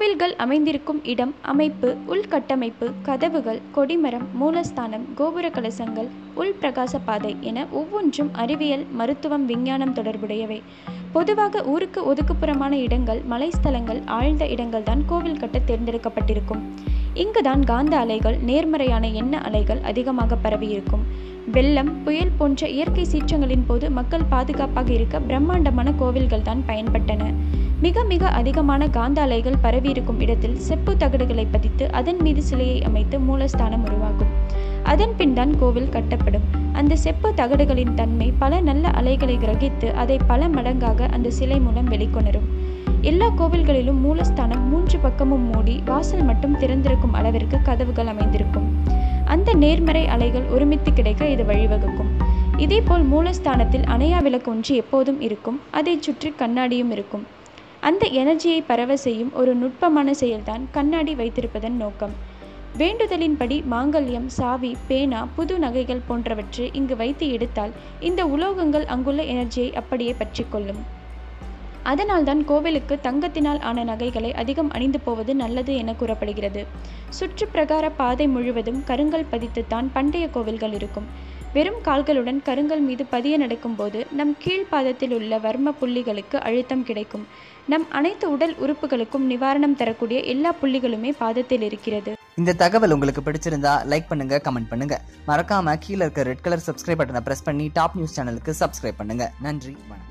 கோவில்கள் அமைந்திருக்கும் இடம் அமைப்பு உள்கட்டமைப்பு கதவுகள் கொடிமரம் மூலஸ்தானம் கோபுர கலசங்கள் உள் பிரகாச பாதை என ஒவ்வொன்றும் அறிவியல் மருத்துவம் விஞ்ஞானம் தொடர்புடையவை. பொதுவாக ஊருக்கு ஒதுக்குப்புறமான இடங்கள் மலைஸ்தலங்கள் ஆழ்ந்த இடங்கள் தான் கோவில் கட்ட தேர்ந்தெடுக்கப்பட்டிருக்கும். இங்குதான் காந்த அலைகள் நேர்மறையான எண்ண அலைகள் அதிகமாக பரவியிருக்கும். வெள்ளம் புயல் போன்ற இயற்கை சீற்றங்களின் போது மக்கள் பாதுகாப்பாக இருக்க பிரம்மாண்டமான கோவில்கள் தான் பயன்பட்டன. மிக மிக அதிகமான காந்த அலைகள் பரவியிருக்கும் இடத்தில் செப்பு தகடுகளை பதித்து அதன் மீது சிலையை அமைத்து மூலஸ்தானம் உருவாகும் அதன் பின் தான் கோவில் கட்டப்படும். அந்த செப்பு தகடுகளின் தன்மை பல நல்ல அலைகளை கிரகித்து அதை பல மடங்காக அந்த சிலை மூலம் வெளிக்கொணரும். எல்லா கோவில்களிலும் மூலஸ்தானம் மூன்று பக்கமும் மூடி வாசல் மட்டும் திறந்திருக்கும் அளவிற்கு கதவுகள் அமைந்திருக்கும். அந்த நேர்மறை அலைகள் ஒருமித்து கிடைக்க இது வழிவகுக்கும். இதேபோல் மூலஸ்தானத்தில் அணையா விளக்கு ஒன்று எப்போதும் இருக்கும். அதை சுற்றி கண்ணாடியும் இருக்கும். அந்த எனர்ஜியை பரவ செய்யும் ஒரு நுட்பமான செயல்தான் கண்ணாடி வைத்திருப்பதன் நோக்கம். வேண்டுதலின்படி மாங்கல்யம் சாவி பேனா புது நகைகள் போன்றவற்றை இங்கு வைத்து எடுத்தால் இந்த உலோகங்கள் அங்குள்ள எனர்ஜியை அப்படியே பற்றிக்கொள்ளும் அதனால்தான் கோவிலுக்கு தங்கத்தினால் ஆன நகைகளை அதிகம் அணிந்து போவது நல்லது என கூறப்படுகிறது. சுற்று பிரகார பாதை முழுவதும் கருங்கல் பதித்துத்தான் பண்டைய கோவில்கள் இருக்கும். வெறும் கால்களுடன் கருங்கல் மீது பதிய நடக்கும்போது நம் கீழ்ப்பாதத்தில் உள்ள வர்ம புள்ளிகளுக்கு அழுத்தம் கிடைக்கும். நம் அனைத்து உடல் உறுப்புகளுக்கும் நிவாரணம் தரக்கூடிய எல்லா புள்ளிகளுமே பாதத்தில் இருக்கிறது. இந்த தகவல் உங்களுக்கு பிடிச்சிருந்தா லைக் பண்ணுங்க கமெண்ட் பண்ணுங்க. மறக்காம கீழே இருக்க ரெட் கலர் சப்ஸ்கிரைப் பட்டனை பிரஸ் பண்ணி டாப் நியூஸ் சேனலுக்கு சப்ஸ்கிரைப் பண்ணுங்க. நன்றி வணக்கம்.